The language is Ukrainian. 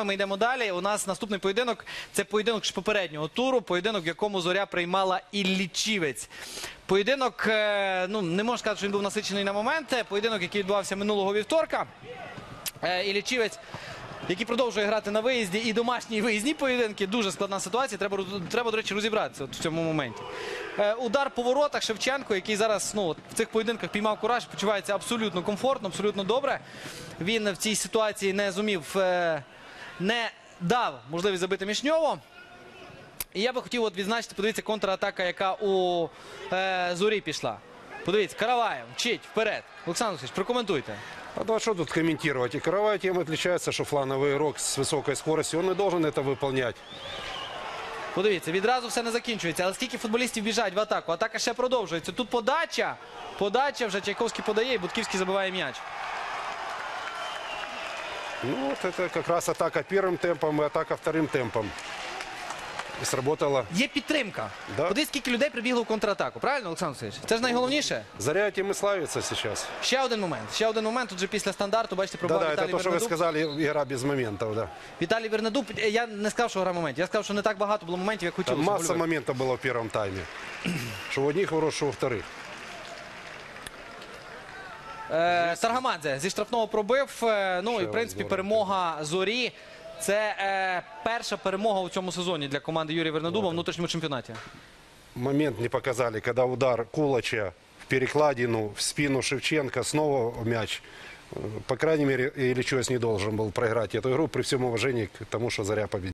Ми йдемо далі. У нас наступний поєдинок це поєдинок ж попереднього туру, поєдинок, в якому зоря приймала Іллічівець. Поєдинок, е, ну не можна сказати, що він був насичений на моменти. Поєдинок, який відбувався минулого вівторка. Е, Іллічівець, який продовжує грати на виїзді і домашні і виїзні поєдинки. Дуже складна ситуація. Треба, треба до речі, розібратися от в цьому моменті. Е, Удар по воротах Шевченко, який зараз ну, в цих поєдинках піймав кураж, почувається абсолютно комфортно, абсолютно добре. Він в цій ситуації не зумів, не дав можливість забити Мішньово. І я би хотів от відзначити, подивіться, контратака, яка у е, зорі пішла. Подивіться, Караваєв, мчить вперед. Олександр Олексійович, прокоментуйте. А ну а что тут комментировать? И Каравай тем отличается, что флановый игрок с высокой скоростью, он и должен это выполнять. Подивіться, відразу все не закінчується. Але скільки футболістів біжать в атаку? Атака ще продовжується. Тут подача. Подача вже Чайковський подає і Будківський забиває м'яч. Ну вот это как раз атака первым темпом и атака вторым темпом. И сработало. Є підтримка. Да. Подивіться, скільки людей прибігло в контратаку. Правильно, Олександр Олексійович? Це ж найголовніше. Заря этим и славится сейчас. Ще один момент. Ще один момент. Тут же після стандарту, бачите, пробав Да-да, это Віталій то, что вы Вернедуб. сказали, игра без моментов, да. Віталій Вернедуб. Я не сказав, що гра момент. Я сказав, що не так багато було моментів, як Там хотілося. масса гольових. моментов было в первом тайме. Что у одних ворот, что у вторых. Е, Саргамадзе зі штрафного пробив. Е, Ну і в Ще принципі здорово. перемога зорі. Це е, перша перемога у цьому сезоні для команди Юрія Вернедуба в внутрішньому чемпіонаті. Момент не показали, когда удар Кулача в перекладину, в спину Шевченко, снова мяч. Э, По крайней мере, Ильичевец не должен был проиграть эту игру при всем уважении к тому, что Заря победила.